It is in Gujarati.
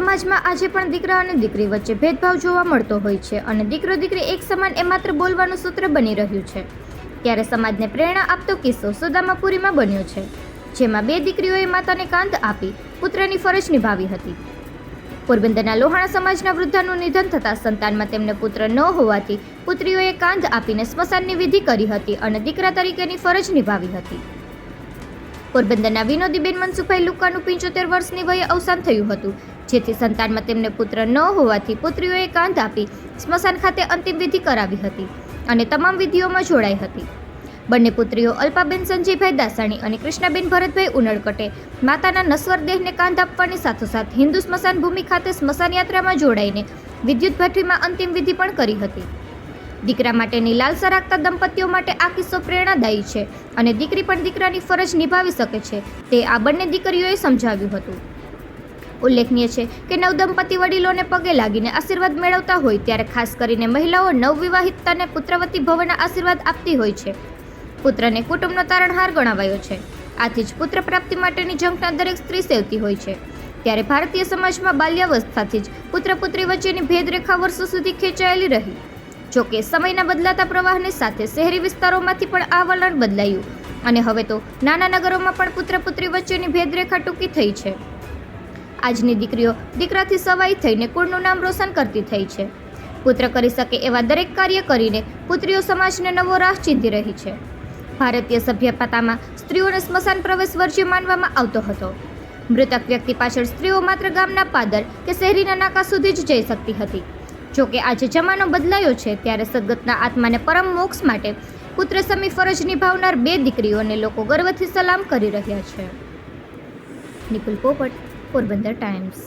સમાજમાં આજે પણ દીકરા અને દીકરી વચ્ચે ભેદભાવ જોવા મળતો હોય છે અને દીકરો દીકરી એક સમાન એ માત્ર બોલવાનું સૂત્ર બની રહ્યું છે. ત્યારે સમાજને પ્રેરણા આપતો કિસ્સો સુદામાપુરીમાં બન્યો છે, જેમાં બે દીકરીઓએ માતાને કાંધ આપી પુત્રની ફરજ નિભાવી હતી. પોરબંદરના લોહાણા સમાજના વૃદ્ધાનું નિધન થતાં સંતાનમાં તેમને પુત્ર ન હોવાથી પુત્રીઓએ કાંધ આપીને સ્મશાનની વિધિ કરી હતી અને દીકરા તરીકેની ફરજ નિભાવી હતી. પોરબંદરના વિનોદીબેન મનસુખભાઈ લુકાનું પંચોતેર વર્ષની વયે અવસાન થયું હતું. જેથી સંતાનમાં તેમને પુત્ર ન હોવાથી પુત્રીઓએ કાંધ આપી સ્મશાન ખાતે અંતિમ વિધિ કરાવી હતી અને તમામ વિધિઓમાં જોડાઈ હતી. બંને પુત્રીઓ અલ્પાબેન સંજયભાઈ દાસાણી અને કૃષ્ણાબેન ભરતભાઈ ઉનડકટે માતાના નશ્વર દેહને કાંધ આપવાની સાથોસાથ હિન્દુ સ્મશાન ભૂમિ ખાતે સ્મશાન યાત્રામાં જોડાઈને વિદ્યુત ભઠ્ઠીમાં અંતિમ વિધિ પણ કરી હતી. દીકરા માટેની લાલસા રાખતા દંપતીઓ માટે આ કિસ્સો પ્રેરણાદાયી છે અને દીકરી પણ દીકરાની ફરજ નિભાવી શકે છે. તે આ બંને દીકરીઓએ સમજાવ્યું હતું. ઉલ્લેખનીય છે કે નવદંપતિ વડીલોને પગે લાગીને આશીર્વાદ મેળવતા હોય ત્યારે ખાસ કરીને મહિલાઓ નવવિવાહિતતાને પુત્રવતી ભવના આશીર્વાદ આપતી હોય છે. પુત્રને કુટુંબનો તારણહાર ગણાવાયો છે. આથી જ પુત્ર પ્રાપ્તિ માટેની ઝંખના દરેક સ્ત્રી સેવતી હોય છે. ત્યારે ભારતીય સમાજમાં બાલ્યાવસ્થાથી જ પુત્ર પુત્રી વચ્ચેની ભેદરેખા વર્ષો સુધી ખેંચાયેલી રહી. જોકે સમયના બદલાતા પ્રવાહને સાથે શહેરી વિસ્તારોમાંથી પણ આ વલણ બદલાયું. અને હવે તો નાના નગરોમાં પણ પુત્ર પુત્રી વચ્ચેની ભેદરેખા ટૂંકી થઈ છે. આજની દીકરીઓ દીકરાથી સવાઈ થઈને કુળનું નામ રોશન કરતી થઈ છે. પુત્ર કરી શકે એવા દરેક કાર્ય કરીને પુત્રીઓ સમાજને નવો રાહ ચીંધી રહી છે. ભારતીય સભ્યતામાં સ્ત્રીઓને સ્મશાન પ્રવેશ વર્જ્ય માનવામાં આવતો હતો. મૃતક વ્યક્તિ પાછળ સ્ત્રીઓ માત્ર ગામના પાદર કે શહેરીના નાકા સુધી જ જઈ શકતી હતી. જોકે આજે જમાનો બદલાયો છે, ત્યારે સદગતના આત્માને પરમ મોક્ષ માટે પુત્ર સમી ફરજ નિભાવનાર બે દીકરીઓને લોકો ગર્વથી સલામ કરી રહ્યા છે. નિકુલ પોપટ, પોરબંદર ટાઈમ્સ.